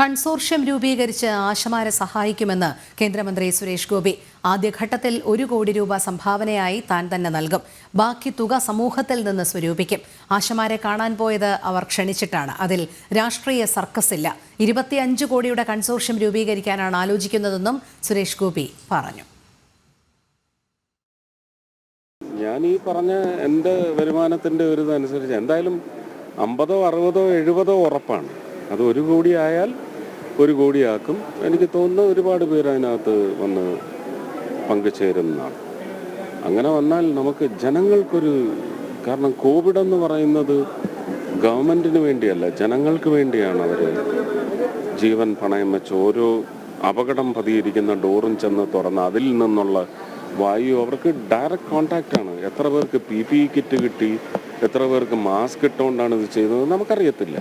Consortium രൂപീകരിച്ച് ആശമാരെ സഹായിക്കുമെന്ന് കേന്ദ്രമന്ത്രി സുരേഷ് ഗോപി. ആദ്യഘട്ടത്തിൽ ഒരു കോടി രൂപ സംഭാവനയായി താൻ തന്നെ നൽകും. ബാക്കി തുക സമൂഹത്തിൽ നിന്ന് സ്വരൂപിക്കും. ആശമാരെ കാണാൻ പോയത് അവർ ക്ഷണിച്ചിട്ടാണ്. അതിൽ രാഷ്ട്രീയ സർക്കസ് ഇല്ല. ഇരുപത്തിയഞ്ച് കോടിയുടെ കൺസോർഷ്യം രൂപീകരിക്കാനാണ് ആലോചിക്കുന്നതെന്നും സുരേഷ് ഗോപി പറഞ്ഞു. ഞാൻ ഈ പറഞ്ഞ എന്റെ വരുമാനത്തിന്റെ ഒരു ഇതനുസരിച്ച് എന്തായാലും അമ്പതോ അറുപതോ എഴുപതോ ഉറപ്പാണ്. അത് ഒരു കോടി ആയാൽ ഒരു കോടിയാക്കും. എനിക്ക് തോന്നുന്നു ഒരുപാട് പേര് അതിനകത്ത് വന്ന് പങ്കുചേരുന്നതാണ്. അങ്ങനെ വന്നാൽ നമുക്ക് ജനങ്ങൾക്കൊരു കാരണം കോവിഡ് എന്ന് പറയുന്നത് ഗവൺമെന്റിന് വേണ്ടിയല്ല ജനങ്ങൾക്ക് വേണ്ടിയാണ് അവർ ജീവൻ പണയം വെച്ച് ഓരോ അപകടം പതിയിരിക്കുന്ന ഡോറും ചെന്ന് തുറന്ന് അതിൽ നിന്നുള്ള വായു അവർക്ക് ഡയറക്റ്റ് കോണ്ടാക്റ്റ് ആണ്. എത്ര പേർക്ക് പി പി കിറ്റ് കിട്ടി എത്ര പേർക്ക് മാസ്ക് ഇട്ടുകൊണ്ടാണ് ഇത് ചെയ്യുന്നത് നമുക്കറിയത്തില്ല.